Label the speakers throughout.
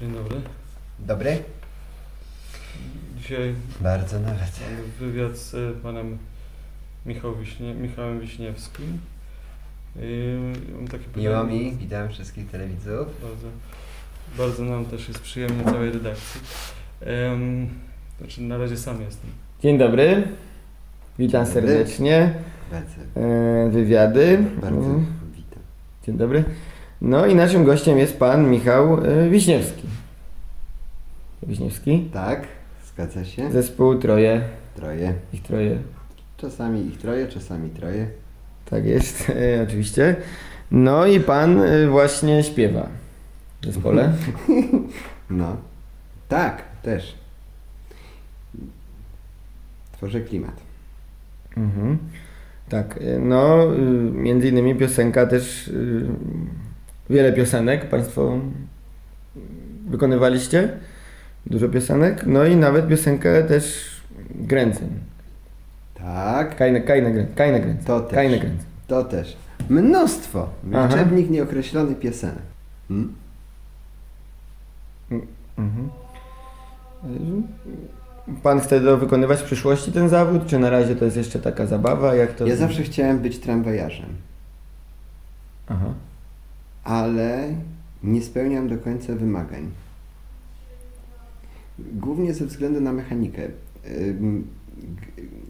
Speaker 1: Dzień dobry.
Speaker 2: Dobry?
Speaker 1: Dzisiaj
Speaker 2: Bardzo nawet.
Speaker 1: mamy wywiad z e, panem Michał Wiśnie, Michałem Wiśniewskim. I mam takie
Speaker 2: Miło mi, witam wszystkich telewidzów.
Speaker 1: Bardzo, bardzo nam też jest przyjemnie całej redakcji. Em, znaczy na razie sam jestem.
Speaker 3: Dzień dobry. Witam
Speaker 2: Dzień dobry.
Speaker 3: serdecznie.
Speaker 2: Bardzo,
Speaker 3: E, wywiady.
Speaker 2: bardzo
Speaker 3: Mm,
Speaker 2: witam.
Speaker 3: Dzień dobry. No i naszym gościem jest pan Michał e, Wiśniewski. Wiśniewski.
Speaker 2: Tak, zgadza się.
Speaker 3: Zespół Troje.
Speaker 2: Troje.
Speaker 3: Ich Troje.
Speaker 2: Czasami ich troje, czasami troje.
Speaker 3: Tak jest, e, oczywiście. No i pan e, właśnie śpiewa w zespole.
Speaker 2: No. Tak, też. Tworzę klimat.
Speaker 3: Mhm. Tak, e, no y, między innymi piosenka też, y, wiele piosenek Państwo wykonywaliście, dużo piosenek, no i nawet piosenkę też Gręcen,
Speaker 2: Tak,
Speaker 3: Kajne, kajne, Grę- kajne Gręcen,
Speaker 2: To też.
Speaker 3: Kajne Gręcen.
Speaker 2: to też. Mnóstwo.
Speaker 3: Aha.
Speaker 2: Liczebnik nieokreślony piosenek. Hmm?
Speaker 3: Mhm. Y, Pan chce to wykonywać w przyszłości ten zawód, czy na razie to jest jeszcze taka zabawa, jak to...
Speaker 2: Ja zawsze chciałem być tramwajarzem,
Speaker 3: Aha.
Speaker 2: Ale nie spełniam do końca wymagań. Głównie ze względu na mechanikę.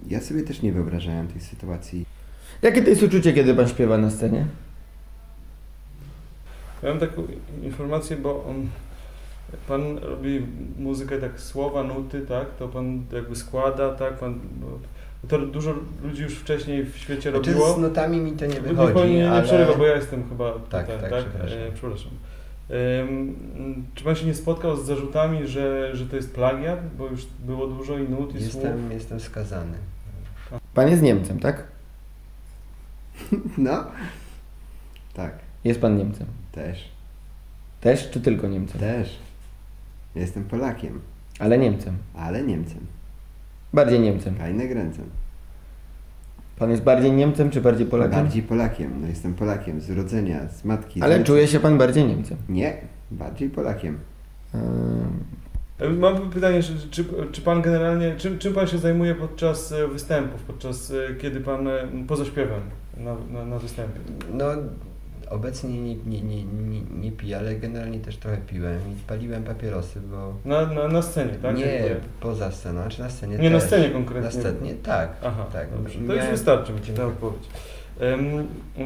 Speaker 2: Ja sobie też nie wyobrażałem tej sytuacji.
Speaker 3: Jakie to jest uczucie, kiedy Pan śpiewa na scenie?
Speaker 1: Ja mam taką informację, bo on, jak pan robi muzykę tak słowa, nuty, tak, to pan jakby składa, tak, pan, bo to dużo ludzi już wcześniej w świecie
Speaker 2: Znaczy,
Speaker 1: robiło.
Speaker 2: z notami mi to nie wychodzi,
Speaker 1: nie
Speaker 2: ale...
Speaker 1: przerywa, bo ja jestem chyba
Speaker 2: Tak,
Speaker 1: tutaj,
Speaker 2: tak,
Speaker 1: tak?
Speaker 2: przepraszam.
Speaker 1: E, przepraszam. Czy pan się nie spotkał z zarzutami, że, że to jest plagiat, bo już było dużo i nut i słów?
Speaker 2: Jestem, jestem skazany.
Speaker 3: Pan jest Niemcem, tak?
Speaker 2: No. Tak,
Speaker 3: Jest Pan Niemcem.
Speaker 2: też.
Speaker 3: Też, czy tylko Niemcem?
Speaker 2: Też. Jestem Polakiem,
Speaker 3: Ale Niemcem.
Speaker 2: ale Niemcem.
Speaker 3: Bardziej Niemcem.
Speaker 2: Kajne gręcem.
Speaker 3: Pan jest bardziej Niemcem, czy bardziej Polakiem?
Speaker 2: Bardziej Polakiem. No jestem Polakiem z urodzenia, z matki. z
Speaker 3: Ale czuje się Pan bardziej Niemcem.
Speaker 2: Nie, bardziej Polakiem.
Speaker 3: Ehm,
Speaker 1: Mam pytanie, czy, czy, czy pan generalnie, czym, czym pan się zajmuje podczas e, występów, podczas e, kiedy pan e, poza śpiewem na, na, na występie?
Speaker 2: No, obecnie nie, nie, nie, nie, nie piję, ale generalnie też trochę piłem i paliłem papierosy, bo...
Speaker 1: Na, na, na scenie, tak?
Speaker 2: nie,
Speaker 1: Jakby-
Speaker 2: poza sceną, czy na scenie
Speaker 1: Nie, na
Speaker 2: też.
Speaker 1: scenie konkretnie.
Speaker 2: Na scenie, tak.
Speaker 1: Aha,
Speaker 2: tak.
Speaker 1: dobrze. To już
Speaker 2: Miałem-
Speaker 1: wystarczy mi ta
Speaker 2: Dziękuję.
Speaker 1: odpowiedź.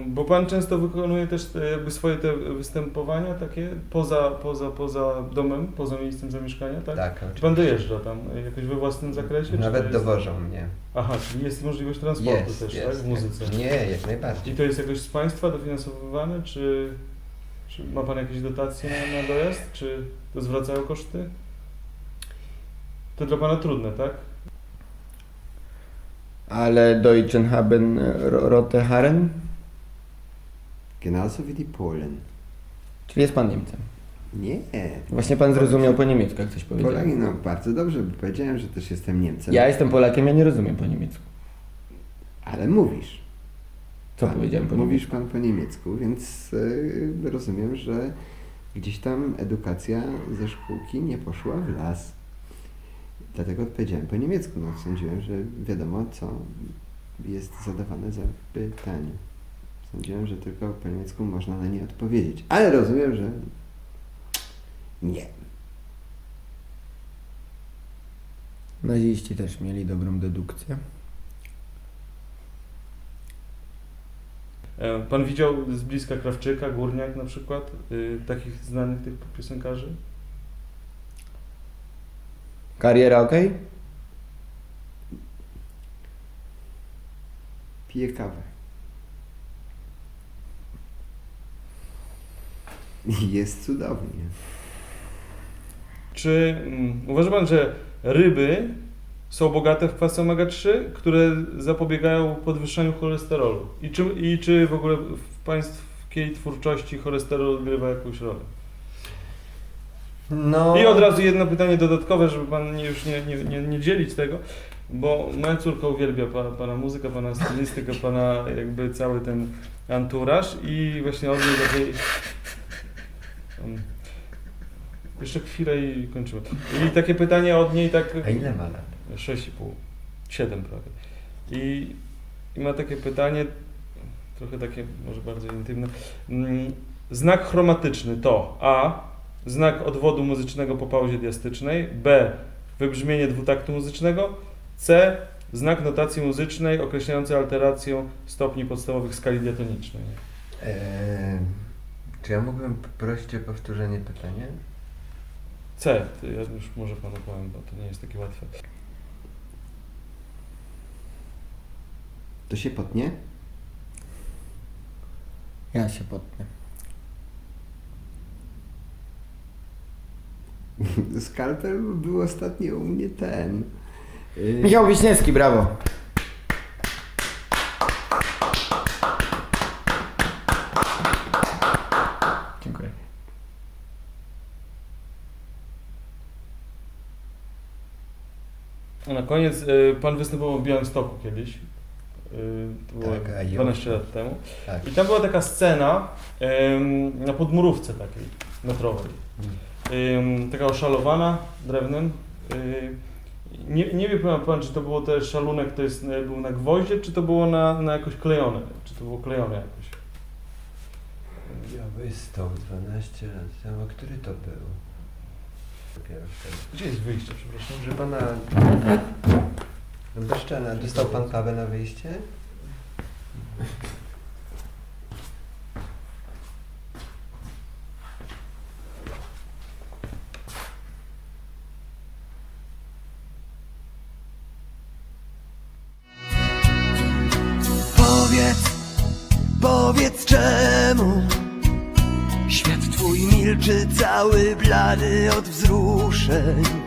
Speaker 1: Bo pan często wykonuje też e, jakby swoje te występowania takie poza, poza, poza domem, poza miejscem zamieszkania, tak?
Speaker 2: Tak,
Speaker 1: Czy pan
Speaker 2: oczywiście.
Speaker 1: dojeżdża tam jakoś we własnym zakresie?
Speaker 2: Nawet
Speaker 1: jest...
Speaker 2: dowożą mnie.
Speaker 1: Aha, czyli jest możliwość transportu
Speaker 2: Jest,
Speaker 1: też,
Speaker 2: jest.
Speaker 1: tak? W muzyce.
Speaker 2: Nie, jak
Speaker 1: I
Speaker 2: najbardziej.
Speaker 1: to jest jakoś z państwa dofinansowywane, czy, czy ma pan jakieś dotacje na, na dojazd, czy to zwracają koszty? To dla pana trudne, tak?
Speaker 3: Ale Deutschen haben ro- rote Haaren?
Speaker 2: Genauso wie die Polen.
Speaker 3: Czyli jest Pan Niemcem.
Speaker 2: Nie.
Speaker 3: Właśnie Pan zrozumiał po niemiecku, jak coś powiedział.
Speaker 2: Polaki, no bardzo dobrze, bo powiedziałem, że też jestem Niemcem.
Speaker 3: Ja jestem Polakiem, ja nie rozumiem po niemiecku.
Speaker 2: Ale mówisz.
Speaker 3: Co
Speaker 2: Pan-
Speaker 3: powiedziałem po
Speaker 2: Mówisz
Speaker 3: niemiecku?
Speaker 2: pan po niemiecku, więc y, rozumiem, że gdzieś tam edukacja ze szkółki nie poszła w las. Dlatego odpowiedziałem po niemiecku. No, sądziłem, że wiadomo, co jest zadawane za pytanie. Sądziłem, że tylko po niemiecku można na nie odpowiedzieć. Ale rozumiem, że nie.
Speaker 3: Naziści też mieli dobrą dedukcję.
Speaker 1: E, Pan widział z bliska Krawczyka, Górniak na przykład, y, takich znanych tych piosenkarzy?
Speaker 3: Kariera ok?
Speaker 2: Piję kawę. Jest cudownie.
Speaker 1: Czy mm, uważa Pan, że ryby są bogate w kwasy omega-3, które zapobiegają podwyższaniu cholesterolu? I czy, I czy w ogóle w Pańskiej twórczości cholesterol odgrywa jakąś rolę?
Speaker 2: No.
Speaker 1: I od razu jedno pytanie dodatkowe, żeby Pan nie, już nie, nie, nie, nie dzielić tego, bo moja córka uwielbia pana, pana muzykę, Pana stylistykę, Pana jakby cały ten anturaż i właśnie od niej takiej... um, Jeszcze chwilę i kończymy. I takie pytanie od niej tak...
Speaker 2: A ile ma lat?
Speaker 1: 6,5. 7 prawie. I, I ma takie pytanie, trochę takie może bardziej intymne. Mm, Znak chromatyczny to A. Znak odwodu muzycznego po pauzie diastycznej. B. Wybrzmienie dwutaktu muzycznego. C. Znak notacji muzycznej określający alterację stopni podstawowych skali diatonicznej.
Speaker 2: Eee, czy ja mógłbym prosić o powtórzenie pytania?
Speaker 1: C. To Ja już może panu powiem, bo to nie jest takie łatwe.
Speaker 2: To się potnie?
Speaker 3: Ja się potnę.
Speaker 2: Skalpel był ostatnio u mnie ten. Yy,
Speaker 3: Michał Wiśniewski, brawo. Dziękuję.
Speaker 1: A na koniec, y, pan występował w Białymstoku kiedyś. Y, to było
Speaker 2: Tak, a już?
Speaker 1: 12 lat temu.
Speaker 2: Tak.
Speaker 1: I tam była taka scena na podmurówce takiej metrowej. Taka oszalowana drewnem. Nie, nie wie pan, pan, czy to było też szalunek, to jest, e, był na gwoździe, czy to było na, na jakoś klejone, czy to było klejone jakoś.
Speaker 2: Białystok 12 lat temu. Który to był?
Speaker 1: Gdzie jest wyjście, przepraszam?
Speaker 2: Proszę pana. Bez szczena, dostał pan kawę na wyjście?
Speaker 4: Czemu Świat twój milczy cały blady od wzruszeń